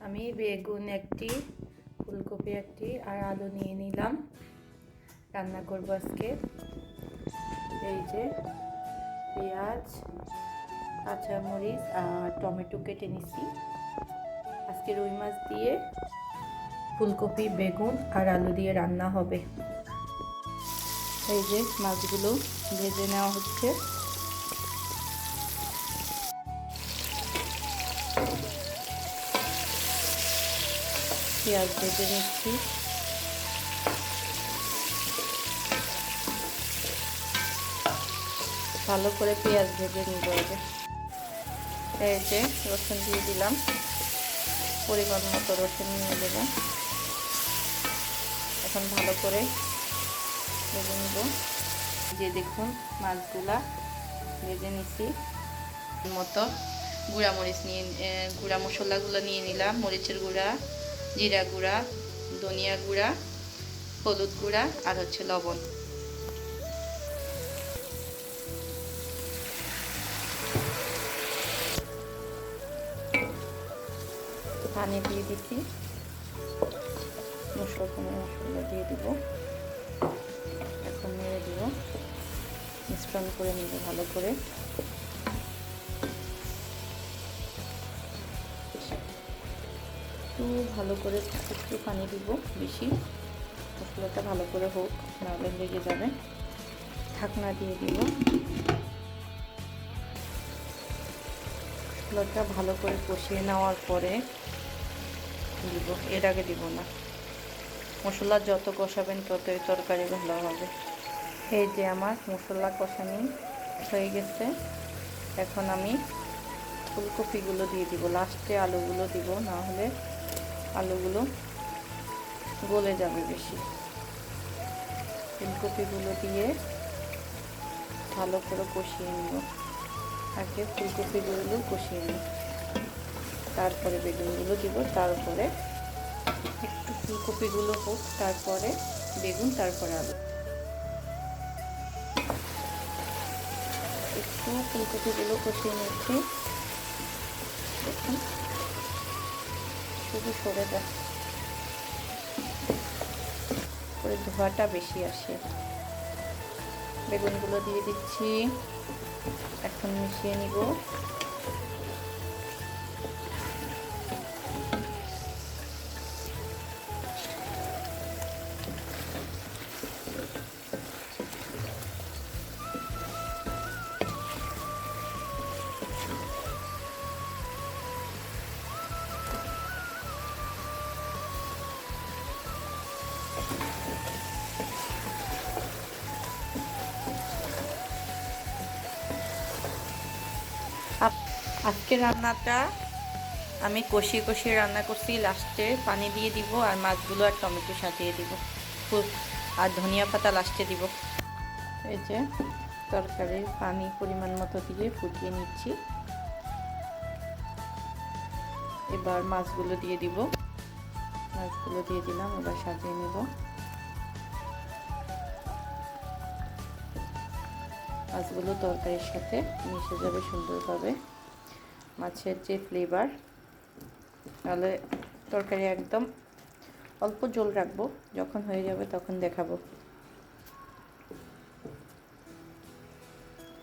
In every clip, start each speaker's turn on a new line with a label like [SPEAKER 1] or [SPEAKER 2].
[SPEAKER 1] আমি বেগুন একটি, ফুলকপি একটি আর আলু নিয়ে নিলাম। রান্না করব আজকে। এই যে পেঁয়াজ, কাঁচামরিচ আর টমেটো কেটে নিছি। আজকে রুই মাছ দিয়ে ফুলকপি, বেগুন আর আলু দিয়ে রান্না হবে। এই যে মাছগুলো ভেজে নেওয়া হচ্ছে। পেঁয়াজ ভেজে নিচ্ছি। ভালো করে পেঁয়াজ ভেজে নিব আগে। এই যে রসুন দিয়ে দিলাম। পরিমাণ মতো রসুন নিয়ে দেবো এখন ভালো করে ভেজে নিব। যে দেখুন, মাছগুলা ভেজে নিছি। মতো গুঁড়া মরিচ নিয়ে গুঁড়া মশলাগুলো নিয়ে নিলাম, মরিচের গুঁড়া। জিরা গুঁড়া, ধনিয়া গুঁড়া, হলুদ গুঁড়া আর হচ্ছে লবণ। পানি দিয়ে দিচ্ছি। মশলা মশলা দিয়ে দিব। এখন নেড়ে দিব। মিশ্রণ করে নিব ভালো করে। ভালো করে একটু পানি দিব বেশি। মশলাটা ভালো করে হোক, নাহলে লেগে যাবে। ঢাকনা দিয়ে দিব। মশলাটা ভালো করে কষিয়ে নেওয়ার পরে দিব। এর আগে দিব না। মশলা যত কষাবেন ততই তরকারি ভালো হবে। এই যে আমার মশলা কষানি হয়ে গেছে। এখন আমি ফুলকপিগুলো দিয়ে দিব। লাস্টে আলুগুলো দিব না হলে আলুগুলো গলে যাবে বেশি। ফুলকপিগুলো দিয়ে ভালো করে কষিয়ে নিব। আগে ফুলকপিগুলো কষিয়ে নিব। তারপরে বেগুনগুলো দিব। তারপরে একটু ফুলকপিগুলো হোক, তারপরে বেগুন, তারপরে আলু। একটু ফুলকপিগুলো কষিয়ে নিচ্ছি। শুধু সরে যায় করে ধোয়াটা বেশি আসে। বেগুনগুলো দিয়ে দিচ্ছি। এখন মিশিয়ে নিব। আজকে রান্নাটা আমি কষিয়ে কষিয়ে রান্না করছি। লাস্টে পানি দিয়ে দিব আর মাছগুলো আর টমেটো সাজিয়ে দিব। আর ধনিয়া পাতা লাস্টে দিব। এই যে তরকারির পানি পরিমাণ মতো দিয়ে ফুটিয়ে নিচ্ছি। এবার মাছগুলো দিয়ে দিব। মাছগুলো দিয়ে দিলাম, এবার সাজিয়ে নেব। মাছগুলো তরকারির সাথে মিশে যাবে সুন্দরভাবে। মাছের যে ফ্লেভার তাহলে তরকারি একদম অল্প জল রাখব, যখন হয়ে যাবে তখন দেখাবো।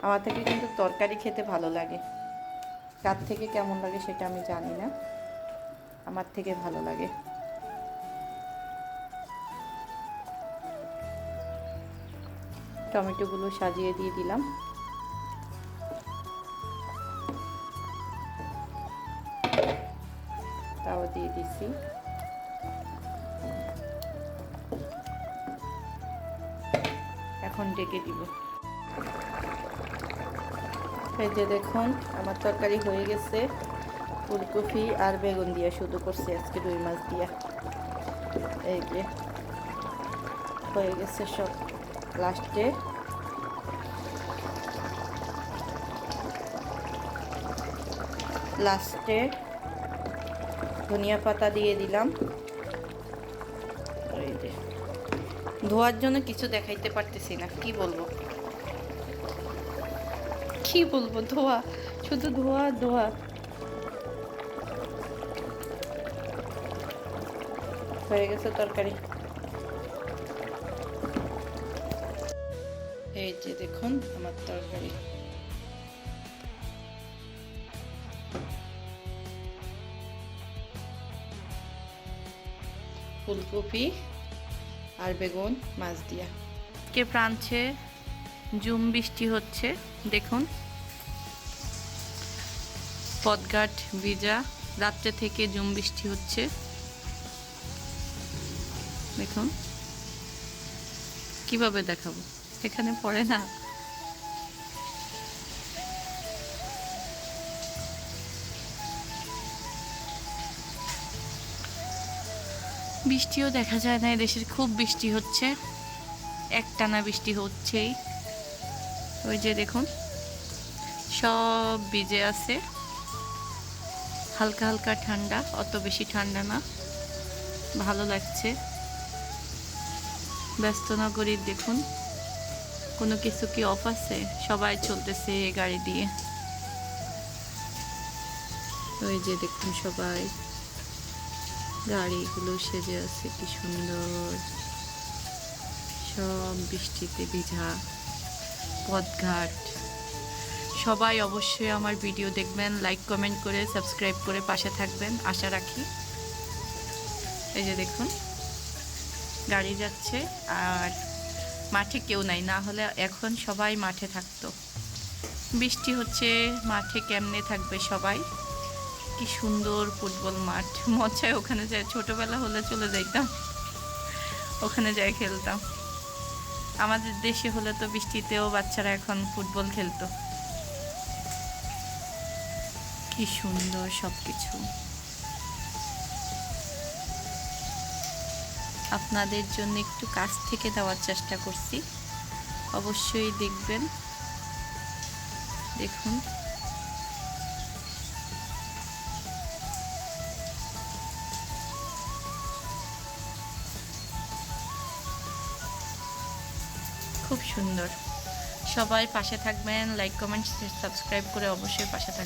[SPEAKER 1] আমার থেকে কিন্তু তরকারি খেতে ভালো লাগে। কার থেকে কেমন লাগে সেটা আমি জানি না। আমার থেকে ভালো লাগে। টমেটোগুলো সাজিয়ে দিয়ে দিলাম। দিয়ে দিছি। এখন ডেকে দিব। এই যে দেখুন, আমার তরকারি হয়ে গেছে। ফুলকপি আর বেগুন দিয়ে শুধু করছি আজকে রুই মাছ দিয়া। এই যে হয়ে গেছে সব লাস্টে। লাস্টে ধনিয়া পাতা দিয়ে দিলাম। এই যে। ধোয়ার জন্য কিছু দেখাইতে পারতেছি না কি বলব? কি বলব ধোয়া শুধু ধোয়া ধোয়া। হয়ে গেছে তরকারি। এই যে দেখুন আমার তরকারি। ফুলকপি আর বেগুন মাছ দিয়া। কে প্রাঞ্চে জুম বৃষ্টি হচ্ছে, দেখুন। পদঘাট ভিজা, রাত্রে থেকে জুম বৃষ্টি হচ্ছে। দেখুন। কীভাবে দেখাবো? এখানে পড়ে না? বৃষ্টিও দেখা যায় না দেশের খুব বৃষ্টি হচ্ছে। একটানা বৃষ্টি হচ্ছেই। ওই যে দেখুন, সব ভিজে আছে। হালকা হালকা ঠান্ডা, অত বেশি ঠান্ডা না। ভালো লাগছে। ব্যস্ত নগরীর দেখুন, কোনো কিছু কি অফ আছে? সবাই চলতেছে গাড়ি দিয়ে। ওই যে দেখুন সবাই। গাড়িগুলো সেজে আছে, কি সুন্দর। সব বৃষ্টিতে ভিজা, পথঘাট। সবাই অবশ্যই আমার ভিডিও দেখবেন লাইক কমেন্ট করে সাবস্ক্রাইব করে পাশে থাকবেন, আশা রাখি। এই যে দেখুন, গাড়ি যাচ্ছে, আর মাঠে কেউ নাই, না হলে এখন সবাই মাঠে থাকতো। বৃষ্টি হচ্ছে, মাঠে কেমনে থাকবে সবাই? কি সুন্দর ফুটবল মাঠ। মজায় ওখানে যায় ছোটবেলা হলে চলে যাইতাম। ওখানে যাই খেলতাম। আমাদের দেশে হলে তো বৃষ্টিতেও বাচ্চারা এখন ফুটবল খেলতো। কি সুন্দর সব কিছু আপনাদের জন্য একটু কাছ থেকে দেওয়ার চেষ্টা করছি। অবশ্যই দেখবেন। দেখুন। খুব সুন্দর। সবাই পাশে থাকবেন লাইক কমেন্ট সাবস্ক্রাইব করে অবশ্যই পাশে থাকবেন।